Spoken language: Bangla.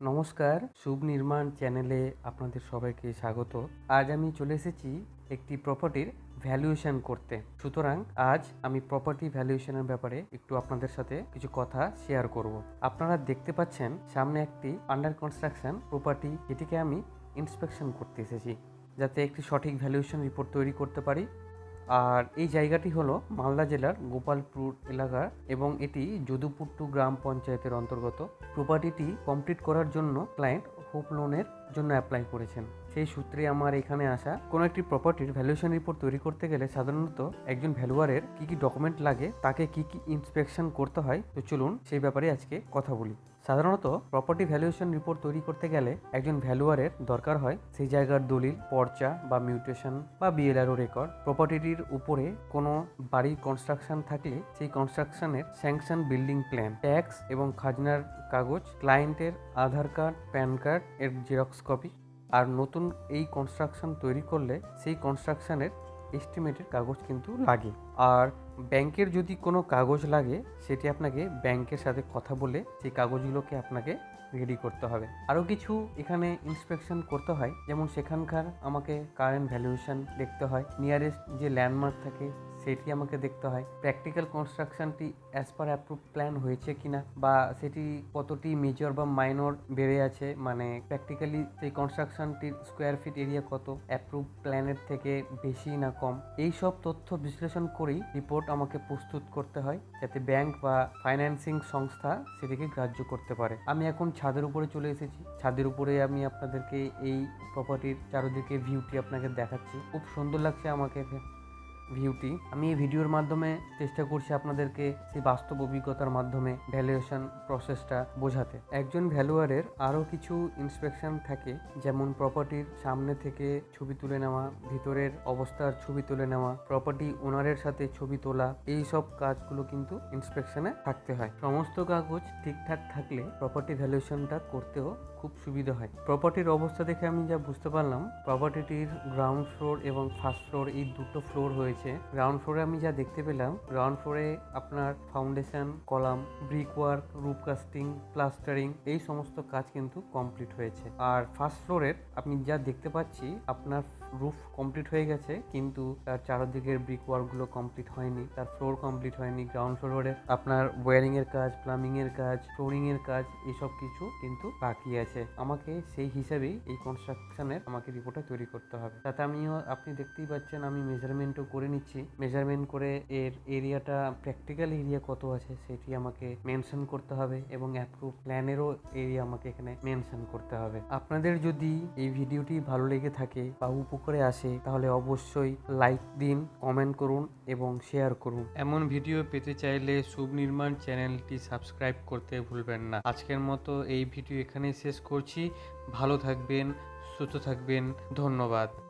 নমস্কার, শুভ নির্মাণ চ্যানেলে আপনাদের সবাইকে স্বাগত। আজ আমি চলে এসেছি একটি প্রপার্টির ভ্যালুয়েশন করতে। সুতরাং আজ আমি প্রপার্টি ভ্যালুয়েশনের ব্যাপারে একটু আপনাদের সাথে কিছু কথা শেয়ার করব। আপনারা দেখতে পাচ্ছেন সামনে একটি আন্ডার কনস্ট্রাকশন প্রপার্টি যেটিকে আমি ইন্সপেকশন করতে এসেছি, যাতে একটি সঠিক ভ্যালুয়েশন রিপোর্ট তৈরি করতে পারি। আর এই জায়গাটি হলো মালদা জেলার গোপালপুর এলাকার এবং এটি যদুপুর টু গ্রাম পঞ্চায়েতের অন্তর্গত। প্রপার্টিটি কমপ্লিট করার জন্য ক্লায়েন্ট হোপ লোনের জন্য অ্যাপ্লাই করেছেন। সেই সূত্রে আমার এখানে আসা কোনো একটি প্রপার্টির ভ্যালুয়েশন রিপোর্ট তৈরি করতে গেলে সাধারণত একজন ভ্যালুয়ারের কি কি ডকুমেন্ট লাগে, তাকে কি কি ইন্সপেকশন করতে হয়, তো চলুন সেই ব্যাপারে আজকে কথা বলি। সাধারণত প্রপার্টি ভ্যালুয়েশন রিপোর্ট তৈরি করতে গেলে একজন ভ্যালুয়ারের দরকার হয় সেই জায়গার দলিল, পর্চা বা মিউটেশন বা বিএলআরও রেকর্ড প্রপার্টিটির উপরে কোনো বাড়ির কনস্ট্রাকশন থাকলে সেই কনস্ট্রাকশনের স্যাংশন বিল্ডিং প্ল্যান ট্যাক্স এবং খাজনার কাগজ ক্লায়েন্টের আধার কার্ড প্যান কার্ড এর জেরক্স কপি আর নতুন এই কনস্ট্রাকশন তৈরি করলে সেই কনস্ট্রাকশনের এস্টিমেটের কাগজ কিন্তু লাগে। আর ব্যাংকের যদি কোনো কাগজ লাগে, সেটি আপনাকে ব্যাংকের সাথে কথা বলে সেই কাগজগুলোকে আপনাকে রেডি করতে হবে। আরও কিছু এখানে ইন্সপেকশন করতে হয়, যেমন সেখানকার আমাকে কারেন্ট ভ্যালুয়েশন দেখতে হয়। নিয়ারেস্ট যে ল্যান্ডমার্ক থাকে সেটি আমাকে দেখতে হয়। প্র্যাকটিক্যাল কনস্ট্রাকশনটি অ্যাজ পার অ্যাপ্রুভ প্ল্যান হয়েছে কিনা বা সেটি কতটি মেজর বা মাইনর বেড়ে আছে মানে প্র্যাকটিক্যালি সেই কনস্ট্রাকশনটির স্কোয়ার ফিট এরিয়া কত অ্যাপ্রুভ প্ল্যানের থেকে বেশি না কম, এই সব তথ্য বিশ্লেষণ করেই রিপোর্ট আমাকে প্রস্তুত করতে হয়, যাতে ব্যাংক বা ফাইন্যান্সিং সংস্থা সেটিকে গ্রাহ্য করতে পারে। আমি এখন ছাদের উপরে চলে এসেছি। ছাদের উপরে আমি আপনাদেরকে এই প্রপার্টির চারিদিকে ভিউটি আপনাকে দেখাচ্ছি। খুব সুন্দর লাগছে আমাকে ভিউটি আমি এই ভিডিওর মাধ্যমে চেষ্টা করছি আপনাদেরকে সেই বাস্তব অভিজ্ঞতার মাধ্যমে ভ্যালুয়েশন প্রসেসটা বোঝাতে। একজন ভ্যালুয়ারের আরও কিছু ইন্সপেকশন থাকে, যেমন প্রপার্টির সামনে থেকে ছবি তুলে নেওয়া, ভিতরের অবস্থার ছবি তুলে নেওয়া প্রপার্টি ওনারের সাথে ছবি তোলা, এই সব কাজগুলো কিন্তু ইন্সপেকশনে থাকতে হয়। সমস্ত কাগজ ঠিকঠাক থাকলে প্রপার্টি ভ্যালুয়েশনটা করতেও খুব সুবিধা হয়। প্রপার্টির অবস্থা দেখে আমি যা বুঝতে পারলাম প্রপার্টিটির গ্রাউন্ড ফ্লোর এবং ফার্স্ট ফ্লোর এই দুটো ফ্লোর হয়েছে। গ্রাউন্ড ফ্লোরে আমি যা দেখতে পেলাম গ্রাউন্ড ফ্লোরে আপনার foundation column brick work roof casting plastering এই সমস্ত কাজ কিন্তু কমপ্লিট হয়েছে। আর ফার্স্ট ফ্লোরের আপনি যা দেখতে পাচ্ছি, আপনার রুফ কমপ্লিট হয়ে গেছে, কিন্তু তার চারদিকের ব্রিক ওয়ার্কগুলো কমপ্লিট হয়নি, তার ফ্লোর কমপ্লিট হয়নি। গ্রাউন্ড ফ্লোরে আপনার ওয়ারিং এর কাজ প্লাম্বিং এর কাজ ফ্লোরিং এর কাজ, এসব কিছু কিন্তু বাকি আছে। আমাকে সেই হিসাবেই এই কনস্ট্রাকশনের আমাকে রিপোর্টটা তৈরি করতে হবে। তাতে আমিও, আপনি দেখতেই পাচ্ছেন, আমি মেজারমেন্টও করে নিচ্ছি। মেজারমেন্ট করে এর এরিয়াটা প্র্যাকটিক্যাল এরিয়া কত আছে সেটি আমাকে মেনশন করতে হবে এবং অ্যাপ্রুভ প্ল্যানেরও এরিয়া আমাকে এখানে মেনশন করতে হবে। আপনাদের যদি এই ভিডিওটি ভালো লেগে থাকে বা উপকারে আসে, তাহলে অবশ্যই লাইক দিন কমেন্ট করুন এবং শেয়ার করুন। এমন ভিডিও পেতে চাইলে শুভ নির্মাণ চ্যানেলটি সাবস্ক্রাইব করতে ভুলবেন না। আজকের মতো এই ভিডিও এখানেই শেষ করছি। ভালো থাকবেন, সুস্থ থাকবেন। ধন্যবাদ।